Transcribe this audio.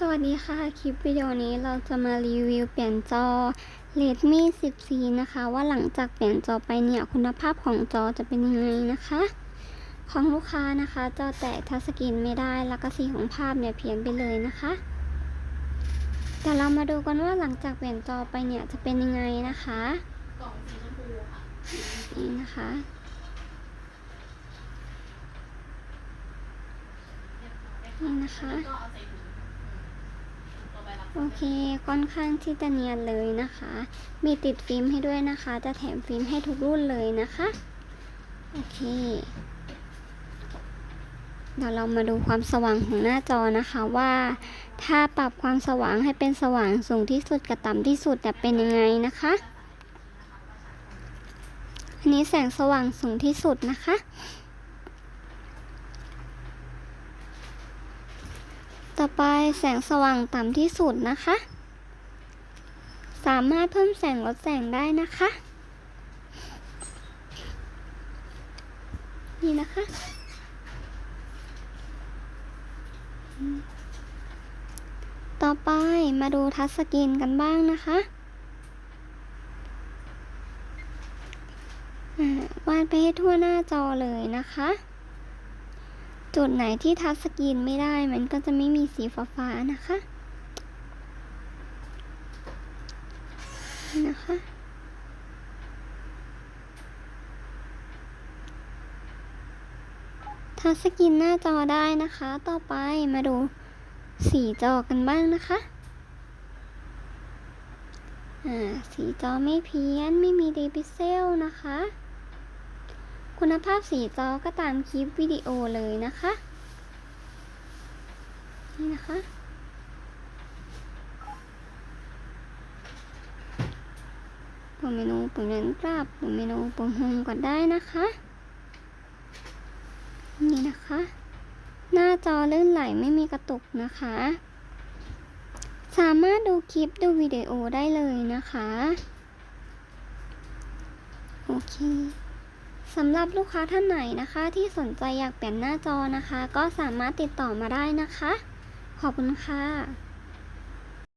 สวัสดีค่ะ คลิปวิดีโอนี้เราจะมารีวิวเปลี่ยนจอ Redmi 10C นะคะ ว่าหลังจากเปลี่ยนจอไปเนี่ยคุณภาพของจอจะเป็นยังไงนะคะ ของลูกค้านะคะ จอแตกทัชสกรีนไม่ได้ แล้วก็สีของภาพเนี่ยเพี้ยนไปเลยนะคะเดี๋ยวเรามาดูกันว่าหลังจากเปลี่ยนจอไปเนี่ยจะเป็นยังไงนะคะกล่องสีชมพูค่ะนี่นะคะนี่นะคะ ก็เอาใส่ถุงตัวใบรับ โอเคค่อนข้างที่จะเนียนเลยนะคะ มีติดฟิล์มให้ด้วยนะคะ จะแถมฟิล์มให้ทุกรุ่นเลยนะคะ โอเค เดี๋ยวเรามาดูความสว่างของหน้าจอนะคะว่า ถ้าปรับความสว่างให้เป็นสว่างสูงที่สุดกับต่ำที่สุดจะเป็นยังไงนะคะอันนี้แสงสว่างสูงที่สุดนะคะ ต่อไปแสงสว่างต่ำที่สุดนะคะ สามารถเพิ่มแสงลดแสงได้นะคะ นี่นะคะ ต่อไปมาดูทัชสกรีนกันบ้างนะคะวาดไปให้ทั่วหน้าจอเลยนะคะ จุดไหนที่ทัชสกรีนไม่ได้ มันก็จะไม่มีสีฟ้าๆนะคะ นะคะทัชสกรีนหน้าจอได้นะคะ ต่อไปมาดูสีจอกันบ้างนะคะ อ่า สีจอไม่เพี้ยน ไม่มีเดพิเซลนะคะ คุณภาพสีจอก็ตามคลิปวิดีโอเลยนะคะ นี่นะคะ ปุ่มเมนูปุ่มเล่นกราบปุ่มเมนูปุ่มโฮมก็ได้นะคะ นี่นะคะ หน้าจอลื่นไหลไม่มีกระตุกนะคะ สามารถดูคลิปดูวิดีโอได้เลยนะคะ โอเค สำหรับลูกค้าท่านไหนนะคะ ที่สนใจอยากเปลี่ยนหน้าจอนะคะ ก็สามารถติดต่อมาได้นะคะ ขอบคุณค่ะ